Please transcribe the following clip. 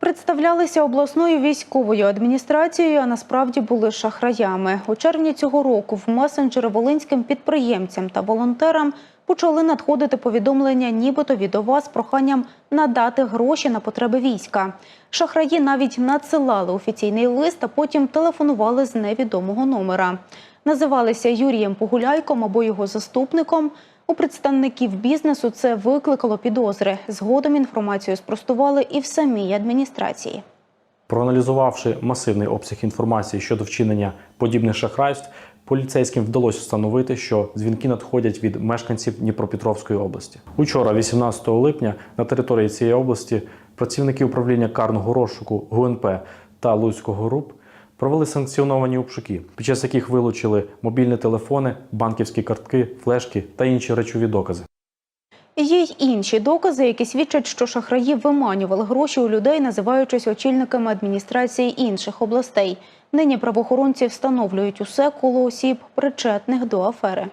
Представлялися обласною військовою адміністрацією, а насправді були шахраями. У червні цього року в месенджери волинським підприємцям та волонтерам почали надходити повідомлення, нібито від ОВА з проханням надати гроші на потреби війська. Шахраї навіть надсилали офіційний лист, а потім телефонували з невідомого номера. Називалися Юрієм Погуляйком або його заступником. У представників бізнесу це викликало підозри. Згодом інформацію спростували і в самій адміністрації. Проаналізувавши масивний обсяг інформації щодо вчинення подібних шахрайств, поліцейським вдалося встановити, що дзвінки надходять від мешканців Дніпропетровської області. Учора, 18 липня, на території цієї області працівники управління карного розшуку ГУНП та Луцького груп провели санкціоновані обшуки, під час яких вилучили мобільні телефони, банківські картки, флешки та інші речові докази. Є й інші докази, які свідчать, що шахраї виманювали гроші у людей, називаючись очільниками адміністрації інших областей. Нині правоохоронці встановлюють усе коло осіб, причетних до афери.